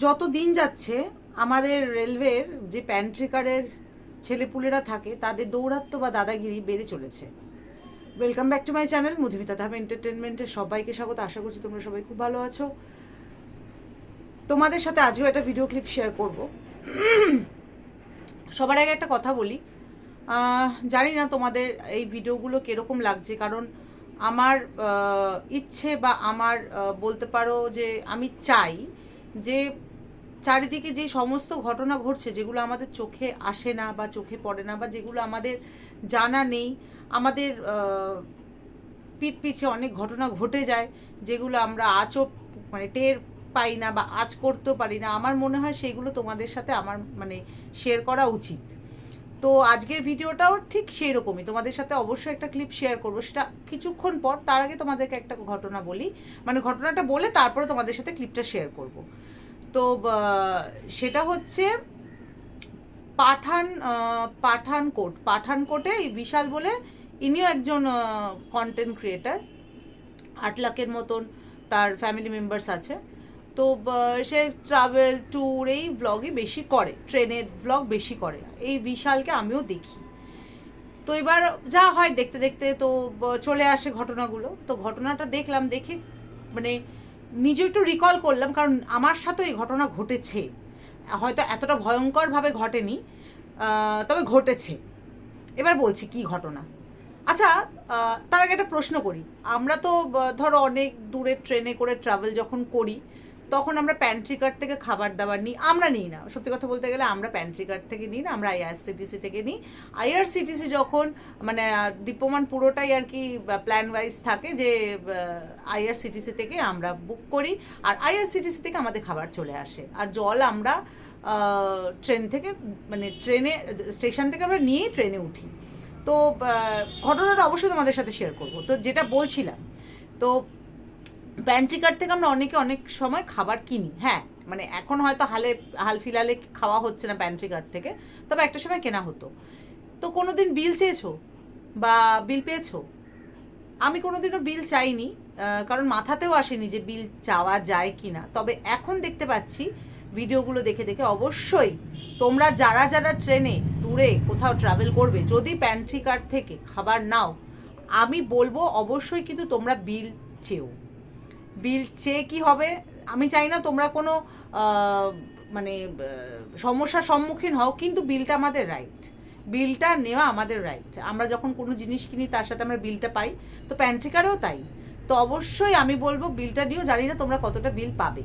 যত দিন যাচ্ছে, আমাদের রেলওয়ের যে প্যান্ট্রিকারের ছেলেপুলেরা থাকে, তাদের দৌরাত্ম্য বা দাদাগিরি বেড়ে চলেছে। Welcome back to my channel Madhumita Dham এন্টারটেনমেন্টের সবাইকে স্বাগত। আশা করছি তোমরা সবাই খুব ভালো আছো। তোমাদের সাথে আজও একটা ভিডিও ক্লিপ শেয়ার করব। সবার আগে একটা কথা বলি। জানি না তোমাদের এই ভিডিওগুলো কীরকম লাগছে, কারণ আমার ইচ্ছে বা আমার বলতে পারো যে আমি চাই যে চারিদিকে যে সমস্ত ঘটনা ঘটছে, যেগুলো আমাদের চোখে আসে না বা চোখে পড়ে না বা যেগুলো আমাদের জানা নেই, আমাদের পিঠ পিছে অনেক ঘটনা ঘটে যায়, যেগুলো আমরা আজও মানে টের পাই না বা আজ করতেও পারি না। আমার মনে হয় সেগুলো তোমাদের সাথে আমার মানে শেয়ার করা উচিত। তো আজকের ভিডিওটাও ঠিক সেই রকমই তোমাদের সাথে অবশ্যই একটা ক্লিপ শেয়ার করব। সেটা কিছুক্ষণ পর, তার আগে তোমাদেরকে একটা ঘটনা বলি। মানে ঘটনাটা বলে তারপরে তোমাদের সাথে ক্লিপটা শেয়ার করব। তো সেটা হচ্ছে পাঠান পাঠানকোট। পাঠানকোটে এই বিশাল বলে ইনিও একজন কন্টেন্ট ক্রিয়েটার আট লাখের মতন তার ফ্যামিলি মেম্বার্স আছে। তো সে ট্রাভেল ট্যুর এই ব্লগই বেশি করে, ট্রেনের ব্লগ বেশি করে। এই বিশালকে আমিও দেখি। তো এবার যা হয় দেখতে দেখতে তো চলে আসে ঘটনাগুলো। তো ঘটনাটা দেখলাম, দেখে মানে নিজে একটু রিকল করলাম, কারণ আমার সাথে এই ঘটনা ঘটেছে। হয়তো এতটা ভয়ঙ্করভাবে ঘটেনি তবে ঘটেছে। এবার বলছি কি ঘটনা। আচ্ছা তার আগে একটা প্রশ্ন করি। আমরা তো ধরো অনেক দূরে ট্রেনে করে ট্রাভেল যখন করি তখন আমরা প্যান্ট্রি কার্ড থেকে খাবার দাবার নিই, আমরা নিই না। সত্যি কথা বলতে গেলে আমরা প্যান্ট্রি কার্ড থেকে নিই না, আমরা আইআরসিটিসি থেকে নিই। আইআরসিটিসি যখন মানে দীপ্যমান পুরোটাই আর কি প্ল্যান ওয়াইজ থাকে যে আইআরসিটিসি থেকে আমরা বুক করি, আর আইআরসিটিসি থেকে আমাদের খাবার চলে আসে। আর জল আমরা ট্রেন থেকে মানে ট্রেনে স্টেশন থেকে আমরা নিয়ে ট্রেনে উঠি। তো ঘটনাটা অবশ্যই তোমাদের সাথে শেয়ার করব। তো যেটা বলছিলাম, তো প্যান্ট্রি কার্ড থেকে আমরা অনেকে অনেক সময় খাবার কিনি। হ্যাঁ মানে এখন হয়তো হালে, হাল ফিলালে খাওয়া হচ্ছে না প্যান্ট্রি কার্ড থেকে, তবে একটা সময় কেনা হতো। তো কোনো দিন বিল চেয়েছো? বা বিল পেয়েছ? আমি কোনো দিনও বিল চাইনি কারণ মাথাতেও আসেনি যে বিল চাওয়া যায় কি না তবে এখন দেখতে পাচ্ছি, ভিডিওগুলো দেখে দেখে অবশ্যই তোমরা যারা যারা ট্রেনে দূরে কোথাও ট্রাভেল করবে, যদি প্যান্ট্রি কার্ড থেকে খাবার নাও, আমি বলব অবশ্যই কিন্তু তোমরা বিল চেও। বিল চেয়ে কি হবে? আমি চাই না তোমরা কোনো মানে সমস্যার সম্মুখীন হও, কিন্তু বিলটা আমাদের রাইট বিলটা নেওয়া আমাদের রাইট আমরা যখন কোনো জিনিস কিনি, তার সাথে আমরা বিলটা পাই। তো প্যান্ট্রিকারেও তাই। তো অবশ্যই আমি বলব, বিলটা নিয়েও জানি না তোমরা কতটা বিল পাবে।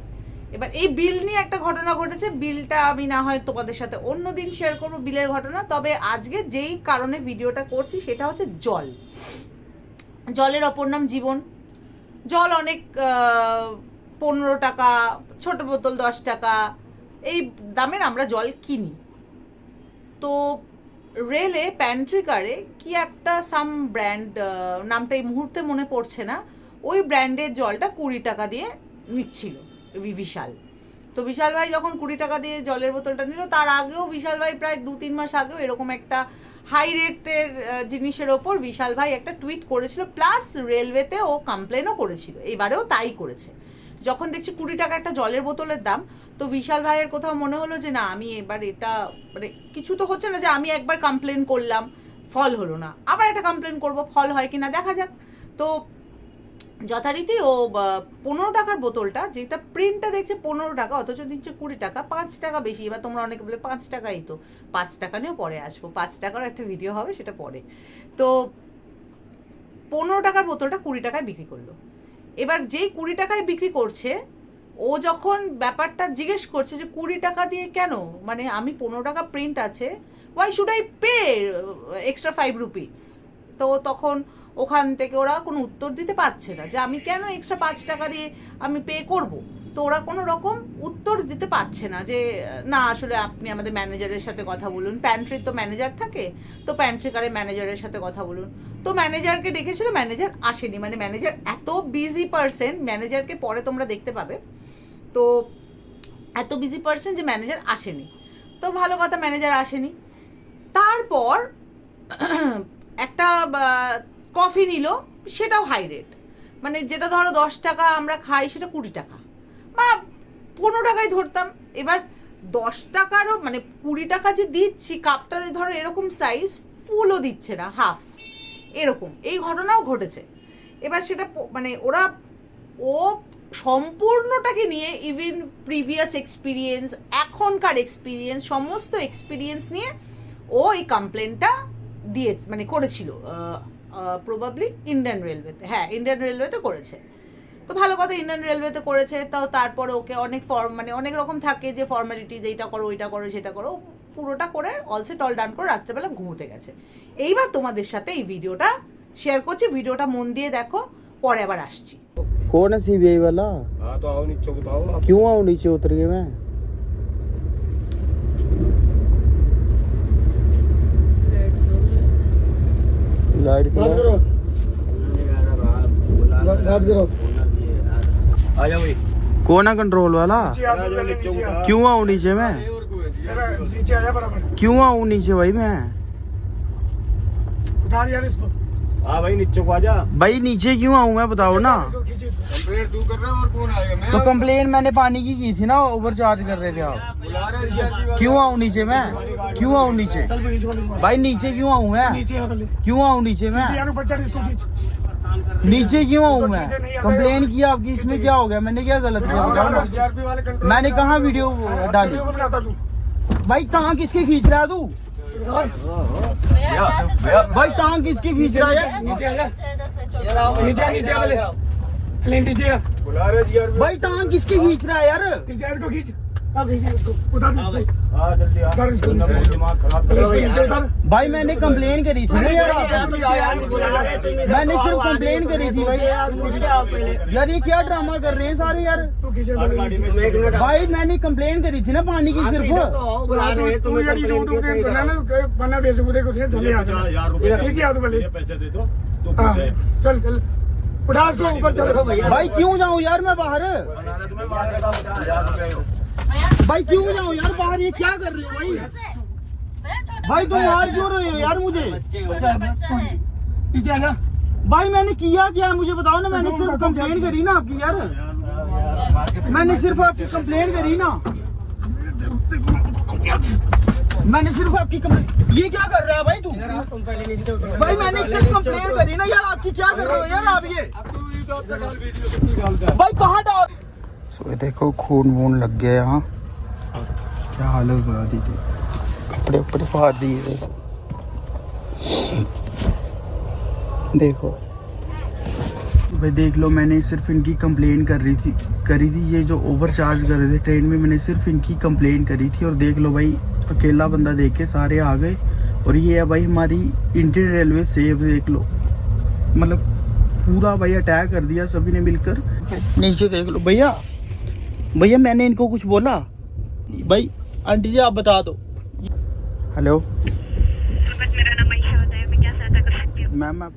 এবার এই বিল নিয়ে একটা ঘটনা ঘটেছে, বিলটা আমি না হয় তোমাদের সাথে অন্য দিন শেয়ার করব বিলের ঘটনা। তবে আজকে যেই কারণে ভিডিওটা করছি, সেটা হচ্ছে জল। জলের অপর নাম জীবন। জল অনেক পনেরো টাকা, ছোট বোতল দশ টাকা। এই দামের আমরা জল কিনি। তো রেলে, প্যান্ট্রিকারে কি একটা সাম ব্র্যান্ড নামটা এই মুহূর্তে মনে পড়ছে না। ওই ব্র্যান্ডের জলটা কুড়ি টাকা দিয়ে নিচ্ছিল বিশাল। তো বিশাল ভাই যখন কুড়ি টাকা দিয়ে জলের বোতলটা নিল, তার আগেও বিশাল ভাই প্রায় দু তিন মাস আগেও এরকম একটা হাই রেটের জিনিসের ওপর বিশাল ভাই একটা টুইট করেছিল প্লাস রেলওয়েতে ও কমপ্লেনও করেছিল। এবারেও তাই করেছে। যখন দেখছি কুড়ি টাকা একটা জলের বোতলের দাম, তো বিশাল ভাইয়ের কোথাও মনে হলো যে, না, আমি এবার এটা মানে কিছু তো হচ্ছে না যে, আমি একবার কমপ্লেন করলাম, ফল হলো না। আবার একটা কমপ্লেন করব, ফল হয় কি না দেখা যাক। তো যথারীতি ও পনেরো টাকার বোতলটা, যেটা প্রিন্টটা দেখছে পনেরো টাকা, অথচ দিচ্ছে কুড়ি টাকা, পাঁচ টাকা বেশি। এবার তোমরা অনেকে বলে পাঁচ টাকাই তো। পাঁচ টাকা নিয়েও পরে আসব। পাঁচ টাকার একটা ভিডিও হবে, সেটা পরে। তো, পনেরো টাকার বোতলটা কুড়ি টাকায় বিক্রি করল। এবার যেই কুড়ি টাকায় বিক্রি করছে, ও যখন ব্যাপারটা জিজ্ঞেস করছে যে কুড়ি টাকা দিয়ে কেন? মানে আমি পনেরো টাকা প্রিন্ট আছে why should I pay extra five rupees তো তখন ওখান থেকে ওরা কোনো উত্তর দিতে পারছে না যে আমি কেন এক্সট্রা পাঁচ টাকা দিয়ে আমি পে করব। তো ওরা কোনো রকম উত্তর দিতে পারছে না যে, না, আসলে আপনি আমাদের ম্যানেজারের সাথে কথা বলুন। প্যান্ট্রির তো ম্যানেজার থাকে, তো প্যান্ট্রি কারের ম্যানেজারের সাথে কথা বলুন। তো ম্যানেজারকে ডেকেছিল ম্যানেজার আসেনি। মানে ম্যানেজার এত বিজি পার্সন ম্যানেজারকে পরে তোমরা দেখতে পাবে। তো এত বিজি পার্সন যে ম্যানেজার আসেনি। তো ভালো কথা ম্যানেজার আসেনি। তারপর একটা কফি নিল, সেটাও হাই রেট মানে যেটা ধরো দশ টাকা আমরা খাই, সেটা কুড়ি টাকা। বা পনেরো টাকায় ধরতাম। এবার দশ টাকারও মানে কুড়ি টাকা যে দিচ্ছি কাপটা ধরো এরকম সাইজ ফুলও দিচ্ছে না হাফ এরকম। এই ঘটনাও ঘটেছে। এবার সেটা মানে ওরা, ও সম্পূর্ণটাকে নিয়ে ইভেন প্রিভিয়াস এক্সপিরিয়েন্স এখনকার এক্সপিরিয়েন্স সমস্ত এক্সপিরিয়েন্স নিয়ে ও এই কমপ্লেনটা দিয়ে মানে করেছিল প্রবাবলি ইন্ডিয়ান রেলওয়েতে হ্যাঁ ইন্ডিয়ান রেলওয়েতে করেছে তো ভালো কথা ইন্ডিয়ান রেলওয়েতে করেছে তাও তারপরে ওকে অনেক ফর্ম মানে অনেক রকম থাকে যে ফর্মালিটিজ এইটা করো ওইটা করো সেটা করো ও পুরোটা করে অলসেট অল ডান করে রাত্রেবেলা ঘুমোতে গেছে এইবার তোমাদের সাথে এই ভিডিওটা শেয়ার করছি ভিডিওটা মন দিয়ে দেখো পরে আবার আসছি कौन है सीबीआई वाला हाँ तो आओ नीचे बताओ आप क्यों आऊँ नीचे उतर के मैं लाइट बात करो। करो। आ जाओ कोना कंट्रोल वाला? क्यों आऊ नीचे मैं? क्यों आऊ नीचे भाई मैं? भाई नीचे को भाई नीचे क्यों आऊँ मैं बताओ ना। कंप्लेंट तू कर रहा है और कौन आएगा मैं तो कंप्लेन मैंने पानी की की थी ना ओवर चार्ज कर रहे थे आप हैं वाले। क्यों आऊँ नीचे मैं क्यों आऊँ नीचे। भाई नीचे क्यों आऊँ मैं नीचे क्यों आऊँ नीचे मैं नीचे क्यों आऊँ मैं कंप्लेन की आपकी इसमें क्या हो गया मैंने क्या गलत किया वाले मैंने कहा वीडियो डाली तू भाई टांग किसके खींच रहा है तू भाई टांग किसकी खींच रहा है यार नीचे आ जा नीचे आ नीचे आ पहले पहले नीचे आ बुला रहे जीआरपी भाई टांग किसके खींच रहा है यार नीचे आ इसको खींच आ खींच इसको उतार इसको हाँ जल्दी आ उतार इसको वरना नीचे। बहुत दिमाग खराब पहले कर इसको नीचे उतार भाई मैंने कंप्लेन करी थी ना यार मैंने सिर्फ कंप्लेन करी थी भाई यार ये क्या ड्रामा कर रहे हैं सारे यार तू खींच पहले नीचे। भाई मैंने कंप्लेन करी थी ना पानी की सिर्फ तू- तू यार यूट्यूब पे करना ना वरना फेसबुक देखो धले आ जा हजार रुपए नीचे आ तू पहले ये पैसे दे दो तो हाँ पैसे चल चल उठा इसको ऊपर चल भाई क्यों जाऊँ यार मैं बाहर बनाना तुम्हें मार देगा मुझे हज़ार रुपए भाई क्यों जाऊँ यार बाहर ये क्या कर रहे हो भाई भाई तुम मार क्यों रहे हो यार मुझे आ जा भाई मैंने किया क्या मुझे बताओ ना मैंने सिर्फ़ कंप्लेन करी ना आपकी यार मैंने सिर्फ़ आपकी कंप्लेन करी ना मैंने सिर्फ़ आपकी कंप्लेन ये क्या कर रहा है भाई तू? भाई मैंने सिर्फ़ कंप्लेन करी ना यार आपकी क्या कर रहे हो यार आप ये? भाई कहाँ डाल? सो देखो खून वून लग गया यहाँ। क्या हालत बना दीजिए कपड़े उपड़े फाड़ दिए देखो। भाई देख लो मैंने सिर्फ़ इनकी कंप्लेन कर रही थी करी थी ये जो ओवर चार्ज कर रहे थे ट्रेन में मैंने सिर्फ़ इनकी कंप्लेन करी थी। और देख लो भाई अकेला बंदा देख के सारे आ गए और ये है भाई हमारी इंडियन रेलवे सेफ देख लो मतलब पूरा भाई अटैक कर दिया सभी ने मिलकर नीचे देख लो भैया भैया मैंने इनको कुछ बोला भाई आंटी जी आप बता दो हेलो मेरा नाम आयशा होता है मैं क्या सहायता कर सकती हूँ मैम आप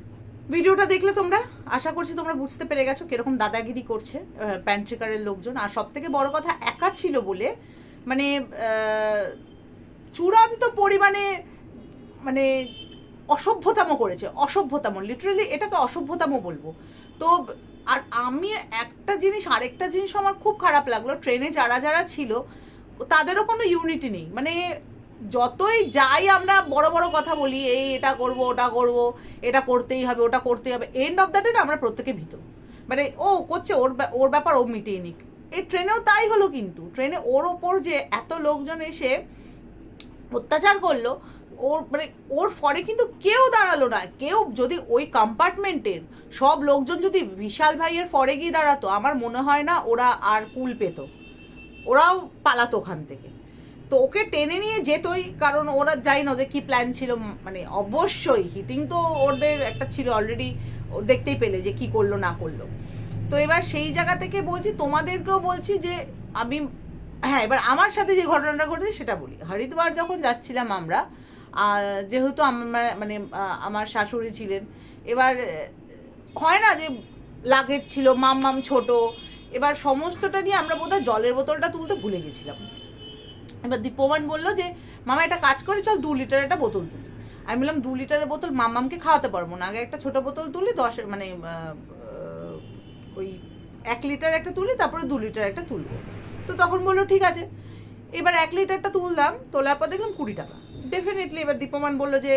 ভিডিওটা দেখলে তোমরা আশা করছি তোমরা বুঝতে পেরে গেছো কিরকম দাদাগিরি করছে প্যান্ট্রিকারের লোকজন আর সব থেকে বড় কথা একা ছিল বলে মানে আহ, চূড়ান্ত পরিমাণে মানে অসভ্যতামো করেছে, অসভ্যতামো লিটারালি এটাকে অসভ্যতামো বলব। তো আর আমি একটা জিনিস, আরেকটা জিনিস আমার খুব খারাপ লাগল ট্রেনে যারা যারা ছিল, তাদেরও কোনো ইউনিটি নেই। মানে যতই যাই আমরা বড় বড় কথা বলি, এই এটা করব, ওটা করব, এটা করতেই হবে, ওটা করতেই হবে এন্ড অফ দ্য ডে আমরা প্রত্যেকে ভীত। মানে ও করছে, ওর ওর ব্যাপার ও মিটিয়ে নিক। এই ট্রেনেও তাই হলো কিন্তু। ট্রেনে ওর ওপর যে এত লোকজন এসে অত্যাচার করল, ওর মানে ওর ফরে কিন্তু কেউ দাঁড়াল না। কেউ যদি ওই কম্পার্টমেন্টের সব লোকজন যদি বিশাল ভাইয়ের ফরে গিয়ে দাঁড়াতো, আমার মনে হয় না ওরা আর কুল পেত। ওরাও পালাতো ওখান থেকে। তো ওকে টেনে নিয়ে যেতই, কারণ ওরা জানি না ওদের কি প্ল্যান ছিল। মানে অবশ্যই হিটিং তো ওদের একটা ছিল অলরেডি দেখতেই পেলে যে কি করল, না করল। তো এবার সেই জায়গা থেকে বলছি, তোমাদেরকেও বলছি যে আমি হ্যাঁ এবার আমার সাথে যে ঘটনাটা ঘটেছে সেটা বলি। হরিদ্বার যখন যাচ্ছিলাম আমরা যেহেতু আমার মানে আমার শাশুড়ি ছিলেন, এবার হয় না যে লাগেজ ছিল, মাম মাম ছোট, এবার সমস্তটা নিয়ে আমরা বোধহয় জলের বোতলটা তুলতে ভুলে গেছিলাম। এবার দীপমান বলল যে, মামা, একটা কাজ করে চল দু লিটার একটা বোতল তুলি। আমি বললাম, দু লিটারের বোতল মামামকে খাওয়াতে পারব না। আগে একটা ছোট বোতল তুলি, দশ মানে ওই এক লিটার একটা তুলি, তারপরে দু লিটার একটা তুলবো। তো তখন বলল, ঠিক আছে। এবার এক লিটারটা তুললাম, তোলার পর দেখলাম কুড়ি টাকা। ডেফিনেটলি এবার দীপমান বলল যে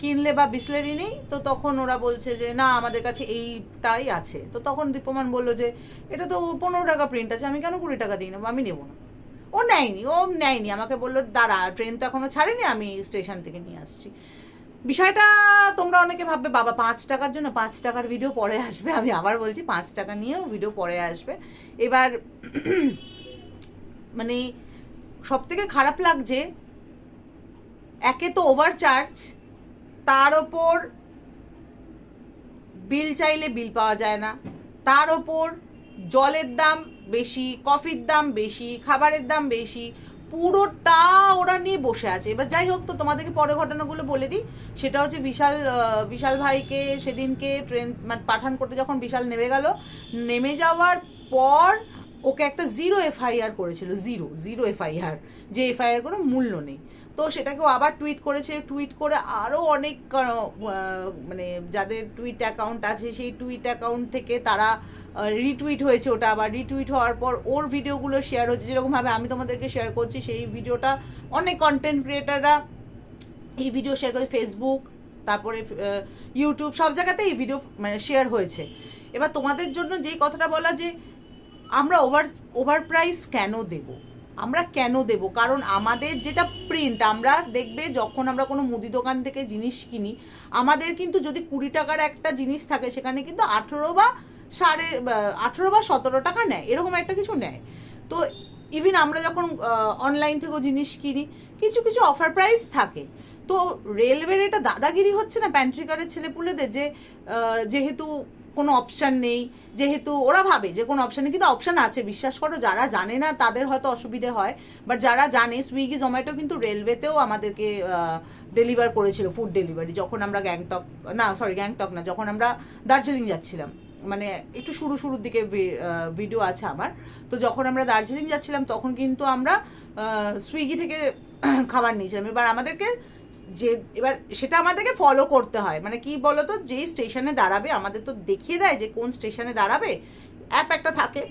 কিনলে বা বিসলেরি নেই। তো তখন ওরা বলছে যে, না, আমাদের কাছে এইটাই আছে। তো তখন দীপমান বলল যে, এটা তো পনেরো টাকা প্রিন্ট আছে, আমি কেন কুড়ি টাকা দিই নেব? আমি নেব না। ও নেয়নি ও নেয়নি। আমাকে বলল, দাঁড়া ট্রেন তো এখনও ছাড়েনি, আমি স্টেশন থেকে নিয়ে আসছি। বিষয়টা তোমরা অনেকে ভাববে, বাবা, পাঁচ টাকার জন্য পাঁচ টাকার ভিডিও পরে আসবে। আমি আবার বলছি, পাঁচ টাকা নিয়েও ভিডিও পরে আসবে। এবার মানে সব থেকে খারাপ লাগছে, একে তো ওভার চার্জ তার ওপর বিল চাইলে বিল পাওয়া যায় না। তার ওপর জলের দাম বেশি কফির দাম বেশি, খাবারের দাম বেশি পুরোটা ওরা নিয়ে বসে আছে। এবার যাই হোক তো তোমাদেরকে পরে ঘটনাগুলো বলে দিই। সেটা হচ্ছে বিশাল বিশাল ভাইকে সেদিনকে ট্রেন মানে পাঠান করতে যখন বিশাল নেমে গেল, নেমে যাওয়ার পর ওকে একটা জিরো এফআইআর করেছিল জিরো জিরো এফআইআর যে এফআইআর কোনো মূল্য নেই। তো সেটাকেও আবার টুইট করেছে টুইট করে আরও অনেক মানে যাদের টুইট অ্যাকাউন্ট আছে, সেই টুইট অ্যাকাউন্ট থেকে তারা রিটুইট হয়েছে ওটা আবার। রিটুইট হওয়ার পর ওর ভিডিওগুলো শেয়ার হচ্ছে। যেরকমভাবে আমি তোমাদেরকে শেয়ার করছি, সেই ভিডিওটা অনেক কন্টেন্ট ক্রিয়েটাররা এই ভিডিও শেয়ার করে। ফেসবুক তারপরে ইউটিউব সব জায়গাতে এই ভিডিও মানে শেয়ার হয়েছে। এবার তোমাদের জন্য যেই কথাটা বলা যে, আমরা ওভার ওভার প্রাইস কেন দেব? আমরা কেন দেব? কারণ আমাদের যেটা প্রিন্ট আমরা দেখবে যখন আমরা কোনো মুদি দোকান থেকে জিনিস কিনি, আমাদের কিন্তু যদি কুড়ি টাকার একটা জিনিস থাকে, সেখানে কিন্তু আঠেরো বা সাড়ে আঠেরো বা সতেরো টাকা নেয়, এরকম একটা কিছু নেয়। তো ইভিন আমরা যখন অনলাইন থেকেও জিনিস কিনি, কিছু কিছু অফার প্রাইস থাকে। তো রেলওয়ের এটা দাদাগিরি হচ্ছে না প্যান্ট্রিকারের ছেলেপুলেদের যে যেহেতু কোনো অপশান নেই। যেহেতু ওরা ভাবে যে কোনো অপশান কিন্তু অপশান আছে। বিশ্বাস করো, যারা জানে না তাদের হয়তো অসুবিধে হয়। বাট যারা জানে সুইগি জোম্যাটো কিন্তু রেলওয়েতেও আমাদেরকে ডেলিভার করেছিল ফুড ডেলিভারি যখন আমরা গ্যাংটক না সরি গ্যাংটক না, যখন আমরা দার্জিলিং যাচ্ছিলাম। মানে একটু শুরু, শুরুর দিকে ভিডিও আছে আমার। তো যখন আমরা দার্জিলিং যাচ্ছিলাম, তখন কিন্তু আমরা সুইগি থেকে খাবার নিয়েছিলাম। এবার আমাদেরকে যে, এবার সেটা আমাদেরকে ফলো করতে হয়। মানে কি বলতো, যেই স্টেশনে দাঁড়াবে, আমাদের তো দেখিয়ে দেয় যে কোন স্টেশনে দাঁড়াবে অ্যাপ একটা থাকে।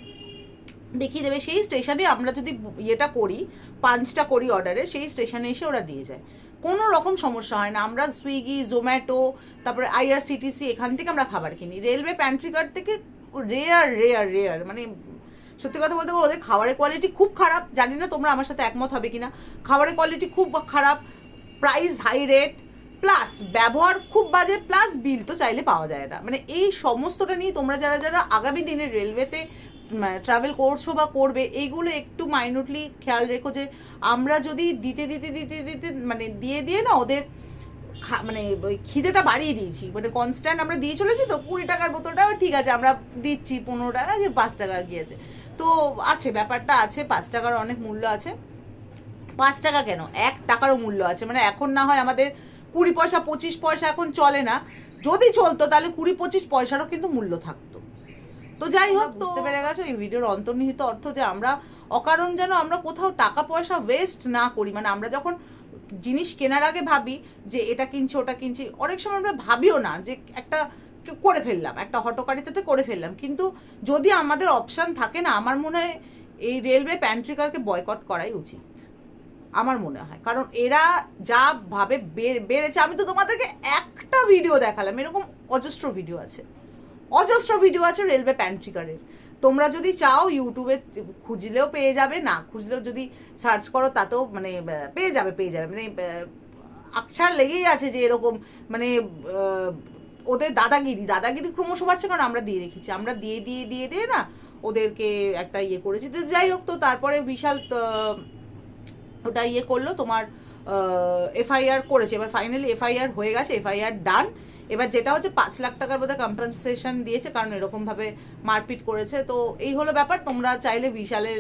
দেখিয়ে দেবে, সেই স্টেশনে আমরা যদি ইয়েটা করি পাঞ্চটা করি অর্ডারে সেই স্টেশনে এসে ওরা দিয়ে যায়। কোনো রকম সমস্যা হয় না। আমরা সুইগি জোম্যাটো তারপরে আইআরসিটিসি এখান থেকে আমরা খাবার কিনি। রেলওয়ে প্যান্ট্রি কার্ড থেকে রেয়ার রেয়ার রেয়ার মানে সত্যি কথা বলতে ওদের খাবারের কোয়ালিটি খুব খারাপ। জানি না তোমরা আমার সাথে একমত হবে কিনা। খাবারের কোয়ালিটি খুব খারাপ। প্রাইস হাই রেট প্লাস ব্যবহার খুব বাজে প্লাস বিল তো চাইলে পাওয়া যায় না। মানে এই সমস্তটা নিয়ে তোমরা যারা যারা আগামী দিনে রেলওয়েতে ট্রাভেল করছ বা করবে, এইগুলো একটু মাইনুটলি খেয়াল রেখো যে আমরা যদি দিতে দিতে দিতে দিতে মানে দিয়ে দিয়ে না ওদের মানে ওই খিদেটা বাড়িয়ে দিয়েছি। মানে কনস্ট্যান্ট আমরা দিয়ে চলেছি তো কুড়ি টাকার বোতলটা ঠিক আছে, আমরা দিচ্ছি পনেরো টাকা, যে পাঁচ টাকা গিয়েছে। তো আছে, ব্যাপারটা আছে, পাঁচ টাকার অনেক মূল্য আছে। পাঁচ টাকা কেন? এক টাকারও মূল্য আছে। মানে এখন না হয় আমাদের কুড়ি পয়সা পঁচিশ পয়সা এখন চলে না। যদি চলতো তাহলে কুড়ি পঁচিশ পয়সারও কিন্তু মূল্য থাকতো। তো যাই হোক বুঝতে পেরে গেছো এই ভিডিওর অন্তর্নিহিত অর্থ যে আমরা অকারণ যেন আমরা কোথাও টাকা পয়সা ওয়েস্ট না করি। মানে আমরা যখন জিনিস কেনার আগে ভাবি যে এটা কিনছি ওটা কিনছি অনেক সময় আমরা ভাবিও না যে একটা করে ফেললাম একটা হটকারিতাতে করে ফেললাম। কিন্তু যদি আমাদের অপশান থাকে না আমার মনে হয় এই রেলওয়ে প্যান্ট্রিকারকে বয়কট করাই উচিত। আমার মনে হয়। কারণ এরা যা ভাবে বেড়েছে, আমি তো তোমাদেরকে একটা ভিডিও দেখালাম, এরকম অজস্র ভিডিও আছে। অজস্র ভিডিও আছে রেলওয়ে প্যান্ট্রিকারের তোমরা যদি চাও ইউটিউবে খুঁজলেও পেয়ে যাবে, না খুঁজলেও যদি সার্চ করো, তাতেও মানে পেয়ে যাবে পেয়ে যাবে। মানে আকছার লেগেই আছে যে এরকম মানে ওদের দাদাগিরি দাদাগিরি ক্রমশ বাড়ছে কারণ আমরা দিয়ে রেখেছি। আমরা দিয়ে দিয়ে দিয়ে দিয়ে না ওদেরকে একটা ইয়ে করেছি। তো যাই হোক, তো তারপরে বিশাল ওটা ইয়ে করল, তোমার এফআইআর করেছে। এবার ফাইনালি এফআইআর হয়ে গেছে এফআইআর ডান এবার যেটা হচ্ছে, পাঁচ লাখ টাকার বোধহয় কম্পেনসেশন দিয়েছে, কারণ এরকমভাবে মারপিট করেছে। তো এই হলো ব্যাপার, তোমরা চাইলে বিশালের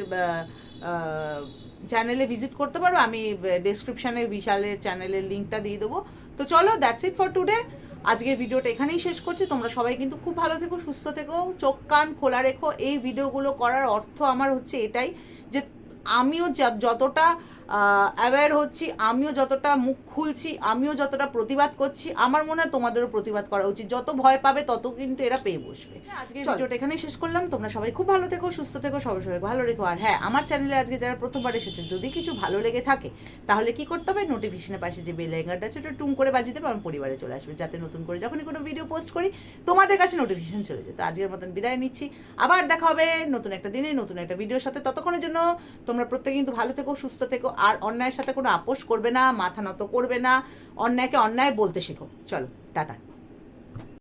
চ্যানেলে ভিজিট করতে পারো। আমি ডেসক্রিপশনে বিশালের চ্যানেলের লিঙ্কটা দিয়ে দেবো। তো চলো দ্যাটস ইট ফর টুডে আজকের ভিডিওটা এখানেই শেষ করছি। তোমরা সবাই কিন্তু খুব ভালো থেকো, সুস্থ থেকো। চোখ, কান খোলা রেখো। এই ভিডিওগুলো করার অর্থ আমার হচ্ছে এটাই যে আমিও যতটা অ্যাওয়্যার হচ্ছি আমিও যতটা মুখ খুলছি আমিও যতটা প্রতিবাদ করছি আমার মনে হয় তোমাদেরও প্রতিবাদ করা উচিত। যত ভয় পাবে তত কিন্তু এরা পেয়ে বসবে। আজকে ভিডিওটা এখানেই শেষ করলাম। তোমরা সবাই খুব ভালো থেকো সুস্থ থেকো সবাই সবাই ভালো রেখো। আর হ্যাঁ আমার চ্যানেলে আজকে যারা প্রথমবার এসেছে যদি কিছু ভালো লেগে থাকে তাহলে কি করতে হবে? নোটিফিকেশনের পাশে যে বেল আইকনটা আছে ওটা টুং করে বাজিয়ে দেবে আমার পরিবারে চলে আসবে। যাতে নতুন করে যখনই কোনো ভিডিও পোস্ট করি তোমাদের কাছে নোটিফিকেশন চলে যায়। তো আজকের মতন বিদায় নিচ্ছি। আবার দেখা হবে নতুন একটা দিনে নতুন একটা ভিডিওর সাথে। ততক্ষণের জন্য তোমরা প্রত্যেকে কিন্তু ভালো থেকো সুস্থ থেকো। আর অন্যায়ের সাথে কোনো আপোষ করবে না, মাথা নত করবে না, অন্যায়কে অন্যায় বলতে শেখো। চলো, টাটা।